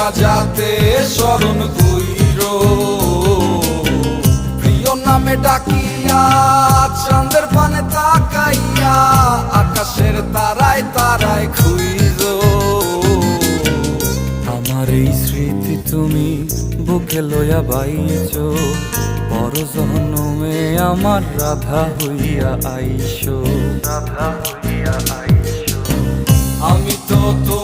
মোনা যাতে স্মরণ কইর। প্রিয় নামে ডাকিয়া চাঁদের পানে তাকাইয়া আকাশের তারায় তারায় খুইর। আমার এই স্মৃতি তুমি বুকে লইয়া বাইছ বড় জনমে আমার রাধা হইয়া আইসো। রাধা হইয়া আইসো। আমি তো তো